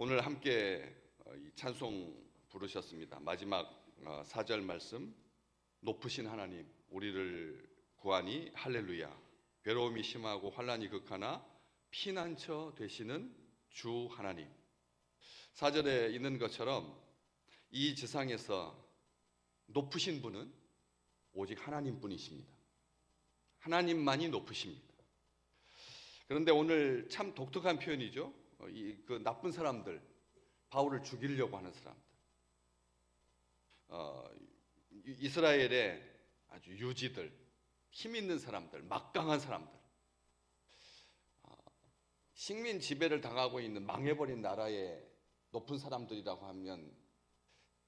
오늘 함께 어, 이 찬송 부르셨습니다. 마지막 어, 사절 말씀 높으신 하나님 우리를 구하니 할렐루야 괴로움이 심하고 환란이 극하나 피난처 되시는 주 하나님 사절에 있는 것처럼 이 지상에서 높으신 분은 오직 하나님뿐이십니다. 하나님만이 높으십니다. 그런데 오늘 참 독특한 표현이죠. 어, 이그 나쁜 사람들, 바울을 죽이려고 하는 사람들. 어, 이- 이스라엘의 아주 유지들, 힘 있는 사람들, 막강한 사람들. 어, 식민 지배를 당하고 있는 망해버린 나라의 높은 사람들이라고 하면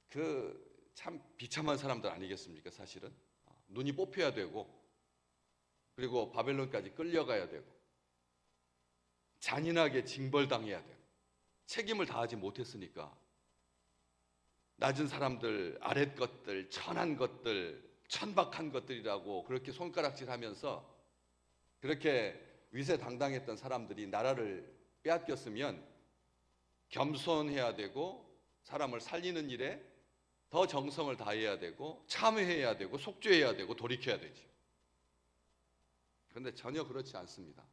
그 참 비참한 사람들 아니겠습니까? 사실은 어, 눈이 뽑혀야 되고 그리고 바벨론까지 끌려가야 되고 잔인하게 징벌당해야 돼요. 책임을 다하지 못했으니까 낮은 사람들, 아랫 것들, 천한 것들, 천박한 것들이라고 그렇게 손가락질 하면서 그렇게 위세당당했던 사람들이 나라를 빼앗겼으면 겸손해야 되고 사람을 살리는 일에 더 정성을 다해야 되고 참회해야 되고 속죄해야 되고 돌이켜야 되죠. 그런데 전혀 그렇지 않습니다.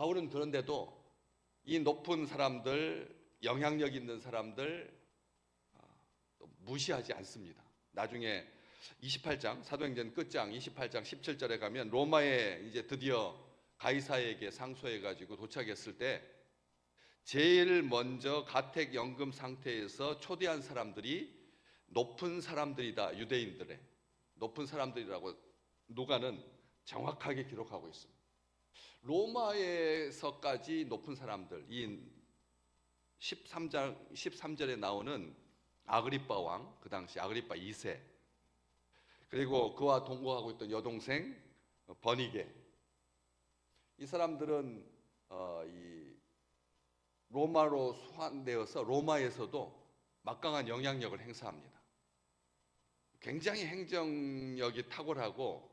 바울은 그런데도 이 높은 사람들, 영향력 있는 사람들 아, 또 무시하지 않습니다. 나중에 28장 사도행전 끝장 28장 17절에 가면 로마에 이제 드디어 가이사에게 상소해 가지고 도착했을 때 제일 먼저 가택 연금 상태에서 초대한 사람들이 높은 사람들이다 유대인들의 높은 사람들이라고 누가는 정확하게 기록하고 있습니다. 로마에서까지 높은 사람들 이 13장 13절에 나오는 아그리빠 왕 그 당시 아그리빠 2세 그리고 그와 동거하고 있던 여동생 버니게 이 사람들은 어, 이 로마로 소환되어서 로마에서도 막강한 영향력을 행사합니다. 굉장히 행정력이 탁월하고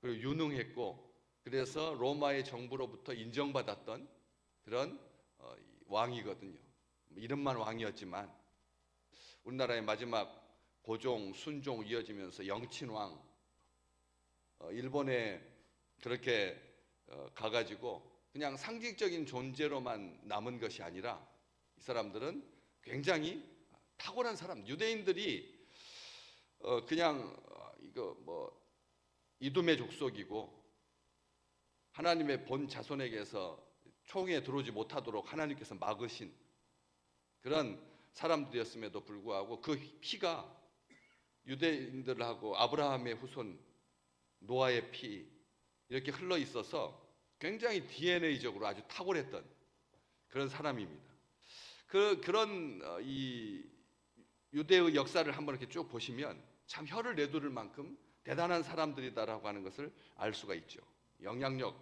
그리고 유능했고 그래서 로마의 정부로부터 인정받았던 그런 어, 이 왕이거든요. 이름만 왕이었지만 우리나라의 마지막 고종, 순종 이어지면서 영친왕 어, 일본에 그렇게 어, 가가지고 그냥 상징적인 존재로만 남은 것이 아니라 이 사람들은 굉장히 탁월한 사람, 유대인들이 어, 그냥 어, 이거 뭐 이둠의 족속이고 하나님의 본 자손에게서 총에 들어오지 못하도록 하나님께서 막으신 그런 사람들이었음에도 불구하고 그 피가 유대인들하고 아브라함의 후손 노아의 피 이렇게 흘러 있어서 굉장히 DNA적으로 아주 탁월했던 그런 사람입니다. 그 그런 어, 이 유대의 역사를 한번 이렇게 쭉 보시면 참 혀를 내두를 만큼 대단한 사람들이다라고 하는 것을 알 수가 있죠. 영향력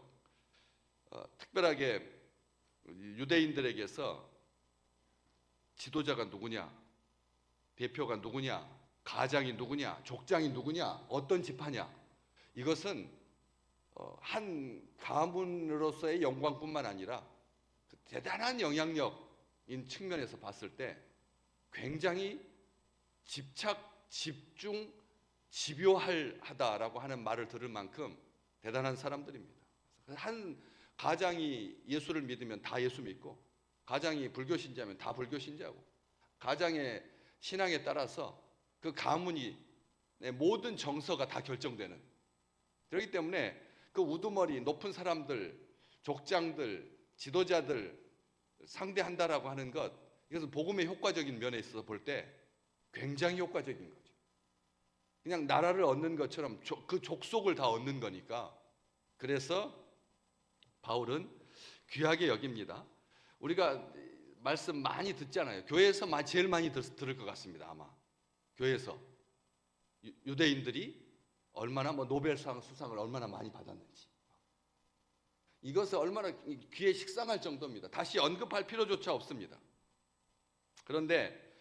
어, 특별하게 유대인들에게서 지도자가 누구냐, 대표가 누구냐, 가장이 누구냐, 족장이 누구냐, 어떤 집하냐 이것은 어, 한 가문으로서의 영광뿐만 아니라 그 대단한 영향력인 측면에서 봤을 때 굉장히 집착, 집중, 집요하다라고 하는 말을 들을 만큼 대단한 사람들입니다. 한 가장이 예수를 믿으면 다 예수 믿고 가장이 불교 신자면 다 불교 신자고 가장의 신앙에 따라서 그 가문이 내 모든 정서가 다 결정되는 그렇기 때문에 그 우두머리 높은 사람들 족장들 지도자들 상대한다라고 하는 것 이것은 복음의 효과적인 면에 있어서 볼 때 굉장히 효과적인 거죠. 그냥 나라를 얻는 것처럼 조- 그 족속을 다 얻는 거니까 그래서 바울은 귀하게 여깁니다. 우리가 말씀 많이 듣잖아요. 교회에서 마- 제일 많이 들, 들을 것 같습니다. 아마 교회에서 유- 유대인들이 얼마나 뭐 노벨상 수상을 얼마나 많이 받았는지 이것을 얼마나 귀에 식상할 정도입니다. 다시 언급할 필요조차 없습니다. 그런데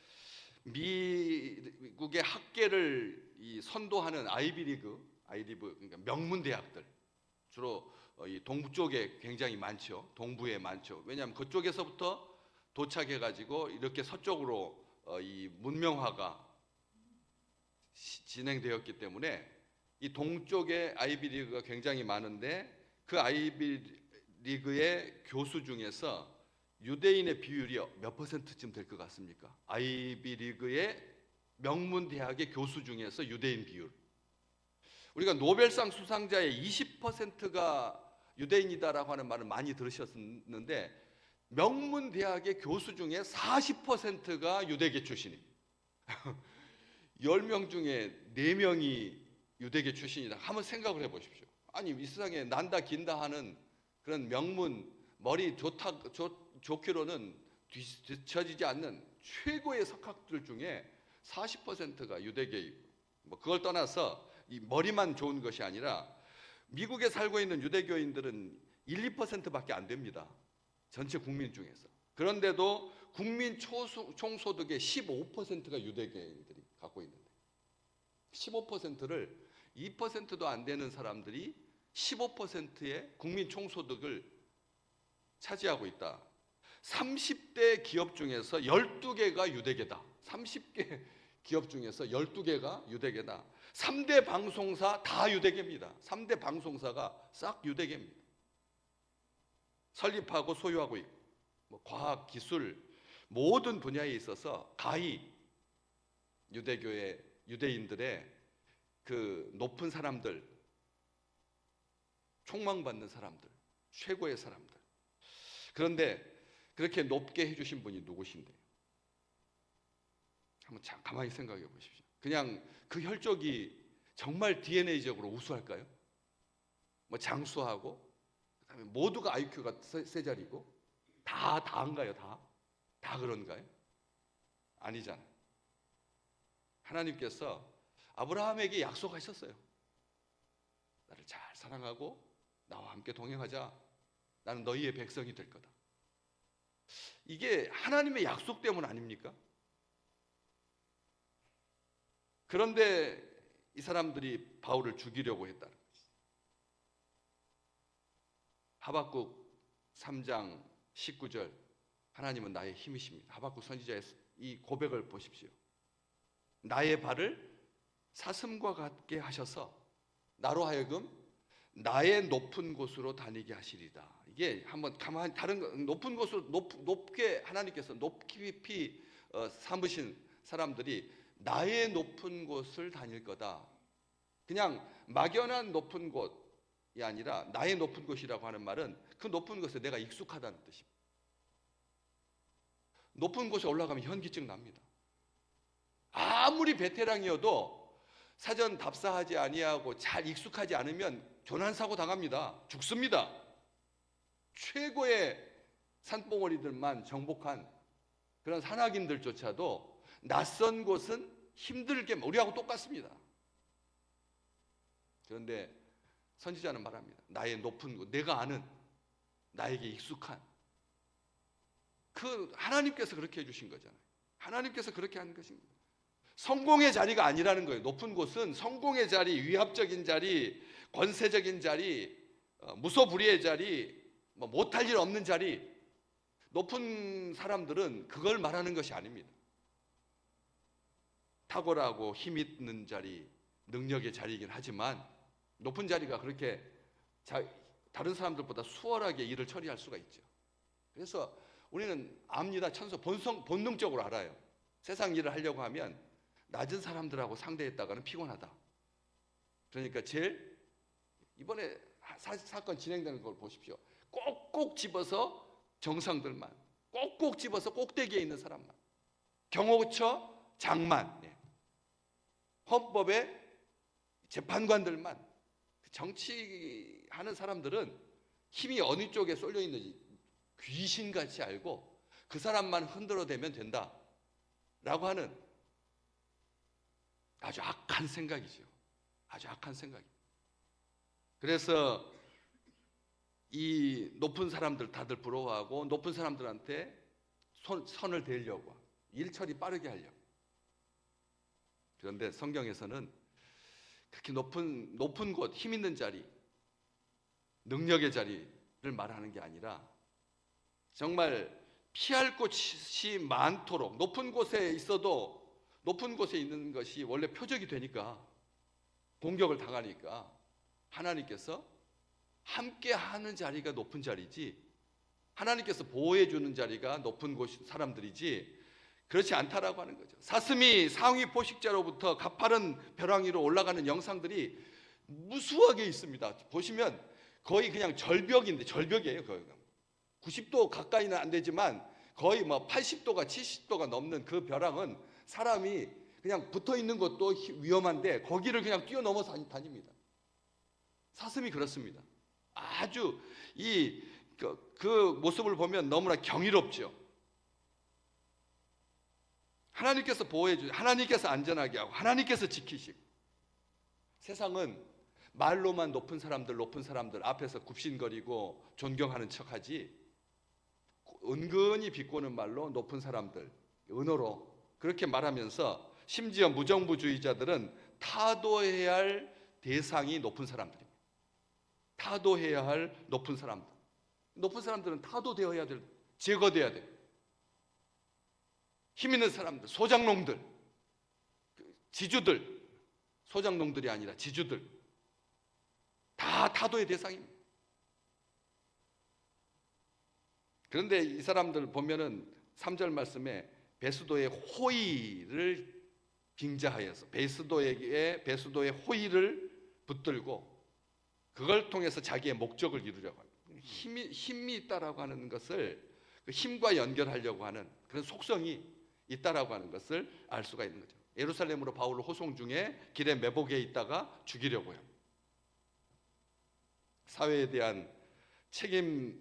미국의 학계를 이 선도하는 아이비리그, 아이리브 그러니까 명문 대학들 주로 어, 이 동부 쪽에 굉장히 많죠. 동부에 많죠. 왜냐하면 그쪽에서부터 도착해 가지고 이렇게 서쪽으로 어, 이 문명화가 시- 진행되었기 때문에 이 동쪽에 아이비 리그가 굉장히 많은데 그 아이비 리그의 교수 중에서 유대인의 비율이 몇 퍼센트쯤 될 것 같습니까? 아이비 리그의 명문 대학의 교수 중에서 유대인 비율. 우리가 노벨상 수상자의 20%가 유대인이다라고 하는 말을 많이 들으셨는데 명문 대학의 교수 중에 40%가 유대계 출신입니다. 10명 중에 4명이 유대계 출신이다. 한번 생각을 해 보십시오. 아니, 이 세상에 난다 긴다 하는 그런 명문 머리 좋다 좋, 좋기로는 뒤- 뒤처지지 않는 최고의 석학들 중에 40%가 유대계이고 뭐 그걸 떠나서 이 머리만 좋은 것이 아니라 미국에 살고 있는 유대교인들은 1, 2%밖에 안 됩니다. 전체 국민 중에서. 그런데도 국민 초소, 총소득의 15%가 유대교인들이 갖고 있는데 15%를 2%도 안 되는 사람들이 15%의 국민 총소득을 차지하고 있다. 30대 기업 중에서 12개가 유대계다. 30개 기업 중에서 12개가 유대계다. 3대 방송사 다 유대계입니다. 3대 방송사가 싹 유대계입니다. 설립하고 소유하고 있고 뭐 과학, 기술 모든 분야에 있어서 가히 유대교의 유대인들의 그 높은 사람들 총망받는 사람들 최고의 사람들 그런데 그렇게 높게 해 주신 분이 누구신데 한번 참 가만히 생각해 보십시오 그냥 그 혈족이 정말 DNA적으로 우수할까요? 뭐 장수하고 그다음에 모두가 IQ가 세, 세 자리고 다 다인가요? 다? 다 그런가요? 아니잖아요. 하나님께서 아브라함에게 약속하셨어요. 나를 잘 사랑하고 나와 함께 동행하자. 나는 너희의 백성이 될 거다. 이게 하나님의 약속 때문 아닙니까? 그런데 이 사람들이 바울을 죽이려고 했다는 거지. 하박국 3장 19절 하나님은 나의 힘이십니다. 하박국 선지자의 이 고백을 보십시오. 나의 발을 사슴과 같게 하셔서 나로 하여금 나의 높은 곳으로 다니게 하시리다. 이게 한번 가만 다른 거, 높은 곳으로 높, 높게 하나님께서 높이 어, 삼으신 사람들이 나의 높은 곳을 다닐 거다. 그냥 막연한 높은 곳이 아니라 나의 높은 곳이라고 하는 말은 그 높은 곳에 내가 익숙하다는 뜻입니다. 높은 곳에 올라가면 현기증 납니다. 아무리 베테랑이어도 사전 답사하지 아니하고 잘 익숙하지 않으면 교난 사고 당합니다. 죽습니다. 최고의 산봉우리들만 정복한 그런 산악인들조차도 낯선 곳은 힘들게 우리하고 똑같습니다. 그런데 선지자는 말합니다. 나의 높은 곳, 내가 아는 나에게 익숙한 그 하나님께서 그렇게 해주신 거잖아요. 하나님께서 그렇게 한 것입니다. 성공의 자리가 아니라는 거예요. 높은 곳은 성공의 자리, 위압적인 자리, 권세적인 자리, 어, 무소불위의 자리, 뭐 못할 일 없는 자리. 높은 사람들은 그걸 말하는 것이 아닙니다. 탁월하고 힘 있는 자리, 능력의 자리이긴 하지만 높은 자리가 그렇게 자, 다른 사람들보다 수월하게 일을 처리할 수가 있죠. 그래서 우리는 압니다. 천서 본성 본능적으로 알아요. 세상 일을 하려고 하면 낮은 사람들하고 상대했다가는 피곤하다. 그러니까 제일 이번에 사, 사건 진행되는 걸 보십시오. 꼭꼭 집어서 정상들만, 꼭꼭 집어서 꼭대기에 있는 사람만, 경호처 장만, 예. 헌법의 재판관들만, 정치하는 사람들은 힘이 어느 쪽에 쏠려 있는지 귀신같이 알고 그 사람만 흔들어대면 된다 라고 하는 아주 악한 생각이죠. 아주 악한 생각이. 그래서 이 높은 사람들 다들 부러워하고 높은 사람들한테 손, 선을 대려고 하고 일 처리 빠르게 하려고. 그런데 성경에서는 그렇게 높은 높은 곳, 힘 있는 자리, 능력의 자리를 말하는 게 아니라 정말 피할 곳이 많도록 높은 곳에 있어도 높은 곳에 있는 것이 원래 표적이 되니까 공격을 당하니까 하나님께서 함께 하는 자리가 높은 자리지 하나님께서 보호해 주는 자리가 높은 곳 사람들이지 그렇지 않다라고 하는 거죠. 사슴이 상위 포식자로부터 가파른 벼랑 위로 올라가는 영상들이 무수하게 있습니다. 보시면 거의 그냥 절벽인데 절벽이에요. 거의 90도 가까이는 안 되지만 거의 뭐 80도가 70도가 넘는 그 벼랑은 사람이 그냥 붙어 있는 것도 히- 위험한데 거기를 그냥 뛰어넘어서 다닙니다. 사슴이 그렇습니다. 아주 이 그, 그 모습을 보면 너무나 경이롭죠. 하나님께서 보호해 주, 하나님께서 안전하게 하고 하나님께서 지키시고 세상은 말로만 높은 사람들 높은 사람들 앞에서 굽신거리고 존경하는 척하지 은근히 비꼬는 말로 높은 사람들 은어로 그렇게 말하면서 심지어 무정부주의자들은 타도해야 할 대상이 높은 사람들입니다. 타도해야 할 높은 사람들. 높은 사람들은 타도되어야 될 제거돼야 돼. 힘 있는 사람들, 소장농들, 그 지주들, 소장농들이 아니라 지주들 다 타도의 대상입니다. 그런데 이 사람들 보면은 3절 말씀에 베스도의 호의를 빙자하여서 베스도에게 베스도의 호의를 붙들고 그걸 통해서 자기의 목적을 이루려고 합니다. 힘이 힘이 있다라고 하는 것을 그 힘과 연결하려고 하는 그런 속성이 있다라고 하는 것을 알 수가 있는 거죠. 예루살렘으로 바울을 호송 중에 길에 매복에 있다가 죽이려고요. 사회에 대한 책임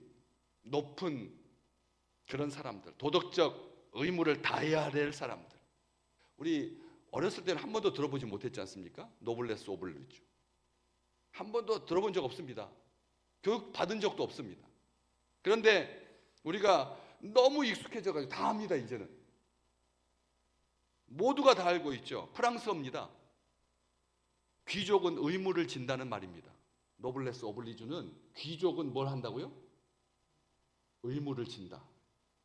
높은 그런 사람들, 도덕적 의무를 다해야 될 사람들. 우리 어렸을 때는 한 번도 들어보지 못했지 않습니까? 노블레스 오블리주. 한 번도 들어본 적 없습니다. 교육 받은 적도 없습니다. 그런데 우리가 너무 익숙해져 가지고 다 합니다, 이제는. 모두가 다 알고 있죠. 프랑스어입니다. 귀족은 의무를 진다는 말입니다. 노블레스 오블리주는 귀족은 뭘 한다고요? 의무를 진다.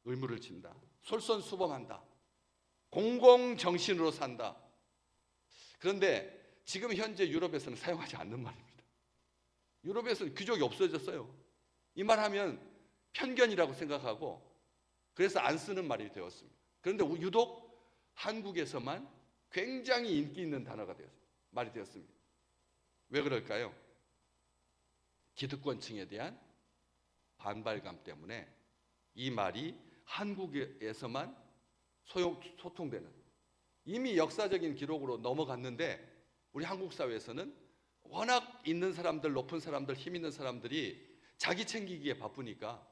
의무를 진다. 솔선수범한다. 공공정신으로 산다. 그런데 지금 현재 유럽에서는 사용하지 않는 말입니다. 유럽에서는 귀족이 없어졌어요. 이 말 하면 편견이라고 생각하고 그래서 안 쓰는 말이 되었습니다. 그런데 유독 한국에서만 굉장히 인기 있는 단어가 되었습니다. 말이 되었습니다. 왜 그럴까요? 기득권층에 대한 반발감 때문에 이 말이 한국에서만 소용, 소통되는 이미 역사적인 기록으로 넘어갔는데 우리 한국 사회에서는 워낙 있는 사람들, 높은 사람들, 힘 있는 사람들이 자기 챙기기에 바쁘니까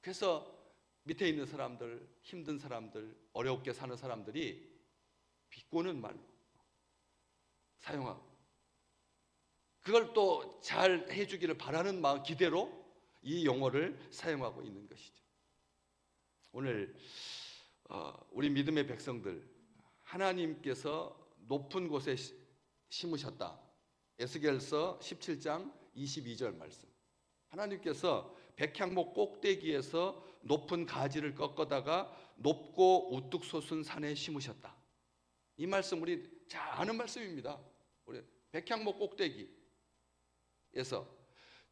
그래서 밑에 있는 사람들, 힘든 사람들, 어렵게 사는 사람들이 비꼬는 말로 사용하고 그걸 또 잘 해주기를 바라는 마음 기대로 이 용어를 사용하고 있는 것이죠. 오늘 어, 우리 믿음의 백성들 하나님께서 높은 곳에 시- 심으셨다. 에스겔서 17장 22절 말씀. 하나님께서 백향목 꼭대기에서 높은 가지를 꺾어다가 높고 우뚝 솟은 산에 심으셨다. 이 말씀 우리 잘 아는 말씀입니다. 우리 백향목 꼭대기에서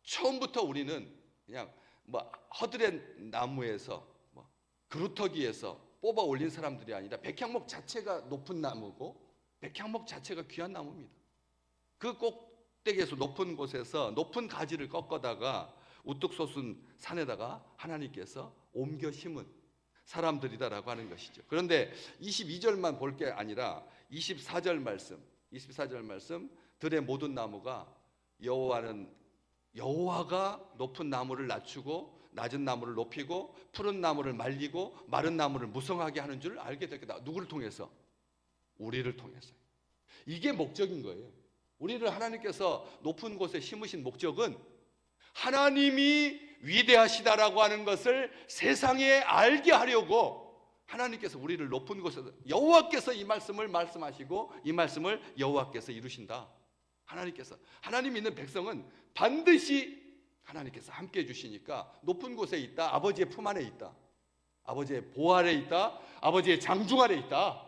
처음부터 우리는 그냥 뭐 허드렛 나무에서 뭐 그루터기에서 뽑아 올린 사람들이 아니라 백향목 자체가 높은 나무고 백향목 자체가 귀한 나무입니다. 그 꼭 대기에서 높은 곳에서 높은 가지를 꺾어다가 우뚝 솟은 산에다가 하나님께서 옮겨 심은 사람들이다라고 하는 것이죠. 그런데 22절만 볼 게 아니라 24절 말씀, 24절 말씀 들의 모든 나무가 여호와는 여호와가 높은 나무를 낮추고 낮은 나무를 높이고 푸른 나무를 말리고 마른 나무를 무성하게 하는 줄 알게 됐다. 누구를 통해서? 우리를 통해서. 이게 목적인 거예요. 우리를 하나님께서 높은 곳에 심으신 목적은 하나님이 위대하시다라고 하는 것을 세상에 알게 하려고 하나님께서 우리를 높은 곳에서 여호와께서 이 말씀을 말씀하시고 이 말씀을 여호와께서 이루신다. 하나님께서 하나님 믿는 백성은 반드시 하나님께서 함께 해 주시니까 높은 곳에 있다. 아버지의 품 안에 있다. 아버지의 보호 아래 있다. 아버지의 장중 아래 있다.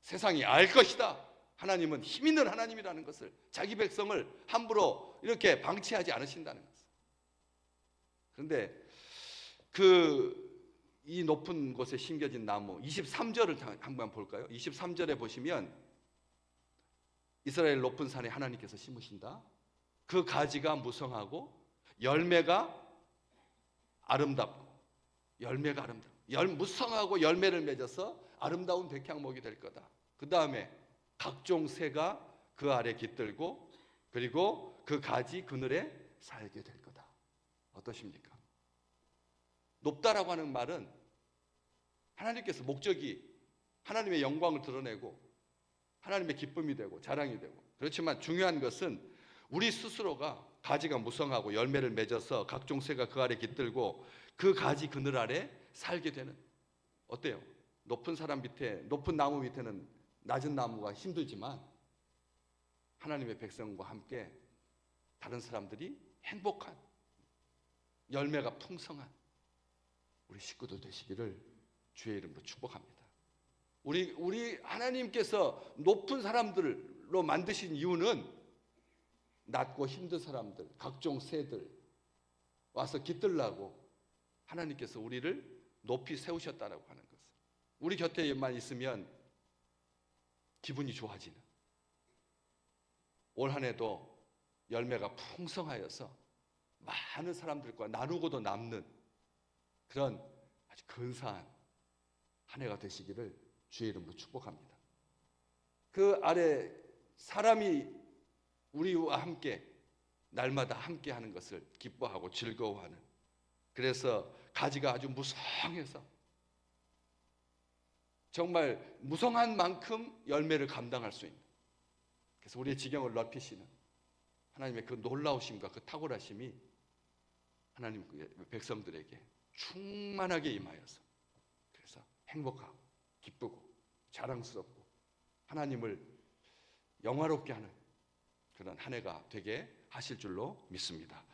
세상이 알 것이다. 하나님은 힘 있는 하나님이라는 것을 자기 백성을 함부로 이렇게 방치하지 않으신다는 것을. 그런데 그 이 높은 곳에 심겨진 나무 23절을 한번 볼까요? 23절에 보시면 이스라엘 높은 산에 하나님께서 심으신다. 그 가지가 무성하고 열매가 아름답고 열매가 아름답고 열 무성하고 열매를 맺어서 아름다운 백향목이 될 거다. 그 다음에 각종 새가 그 아래 깃들고 그리고 그 가지 그늘에 살게 될 거다. 어떠십니까? 높다라고 하는 말은 하나님께서 목적이 하나님의 영광을 드러내고 하나님의 기쁨이 되고 자랑이 되고 그렇지만 중요한 것은 우리 스스로가 가지가 무성하고 열매를 맺어서 각종 새가 그 아래 깃들고 그 가지 그늘 아래 살게 되는 어때요? 높은 사람 밑에 높은 나무 밑에는 낮은 나무가 힘들지만 하나님의 백성과 함께 다른 사람들이 행복한 열매가 풍성한 우리 식구들 되시기를 주의 이름으로 축복합니다. 우리 우리 하나님께서 높은 사람들로 만드신 이유는 낮고 힘든 사람들, 각종 새들 와서 깃들라고 하나님께서 우리를 높이 세우셨다라고 하는 것을. 우리 곁에만 있으면 기분이 좋아지는 올 한 해도 열매가 풍성하여서 많은 사람들과 나누고도 남는 그런 아주 근사한 한 해가 되시기를 주의 이름으로 축복합니다. 그 아래 사람이 우리와 함께 날마다 함께 하는 것을 기뻐하고 즐거워하는 그래서 가지가 아주 무성해서 정말 무성한 만큼 열매를 감당할 수 있는 그래서 우리의 지경을 넓히시는 하나님의 그 놀라우심과 그 탁월하심이 하나님 그 백성들에게 충만하게 임하여서 그래서 행복하고 기쁘고 자랑스럽고 하나님을 영화롭게 하는 그런 한 해가 되게 하실 줄로 믿습니다.